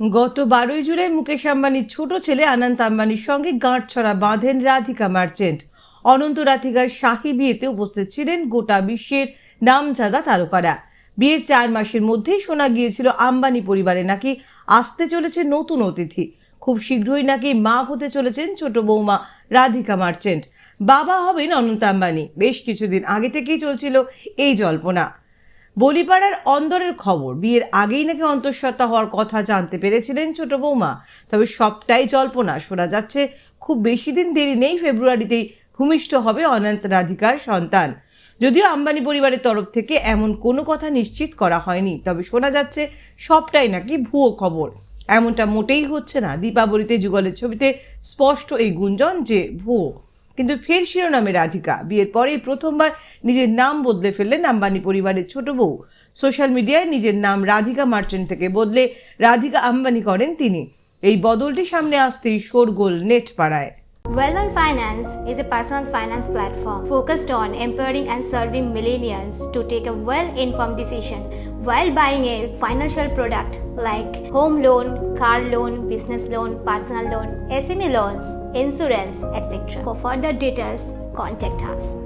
গত বারোই জুলাই মুকেশ আম্বানির ছোট ছেলে অনন্ত আম্বানির সঙ্গে গাঁটছড়া বাঁধেন রাধিকা মার্চেন্ট। অনন্ত রাধিকার শাহী বিয়েতে উপস্থিত ছিলেন গোটা বিশ্বের নামজাদা তারকারা। বিয়ের চার মাসের মধ্যেই শোনা গিয়েছিল আম্বানি পরিবারে নাকি আসতে চলেছে নতুন অতিথি। খুব শীঘ্রই নাকি মা হতে চলেছেন ছোট বৌমা রাধিকা মার্চেন্ট। বাবা হবেন অনন্ত আম্বানি। বেশ কিছুদিন আগে থেকেই চলছিল এই জল্পনা। বলিপাড়ার অন্দরের খবর। বিয়ের আগেই নাকি অন্তঃসত্ত্বা হওয়ার কথা জানতে পেরেছিলেন ছোট বৌমা। তবে সবটাই জল্পনা। শোনা যাচ্ছে, খুব বেশি দিন দেরি নেই ফেব্রুয়ারিতেই ভূমিষ্ঠ হবে অনন্ত রাধিকার সন্তান। যদিও আম্বানি পরিবারের তরফ থেকে এমন কোনো কথা নিশ্চিত করা হয়নি। তবে শোনা যাচ্ছে, সবটাই নাকি ভুয়ো খবর। এমনটা মোটেই হচ্ছে না। দীপাবলিতে যুগলের ছবিতে স্পষ্ট এই গুঞ্জন যে, ভুয়ো। কিন্তু ফের শিরোনামে রাধিকা। বিয়ের পরেই প্রথমবার নিজের নাম বদলে ফেললেন আম্বানি পরিবারের ছোট বউ সোশ্যাল মিডিয়ায় নিজের নাম রাধিকা মার্চেন্ট থেকে বদলে রাধিকা আম্বানি করেন তিনি এই বদলটি সামনে আসতেই শোরগোল নেট পাড়ায় Wellman Finance is a personal finance platform focused on empowering and serving millennials to take a well-informed decision while buying a financial product like home loan, car loan, business loan, personal loan, SME loans, insurance, etc. For further details, contact us.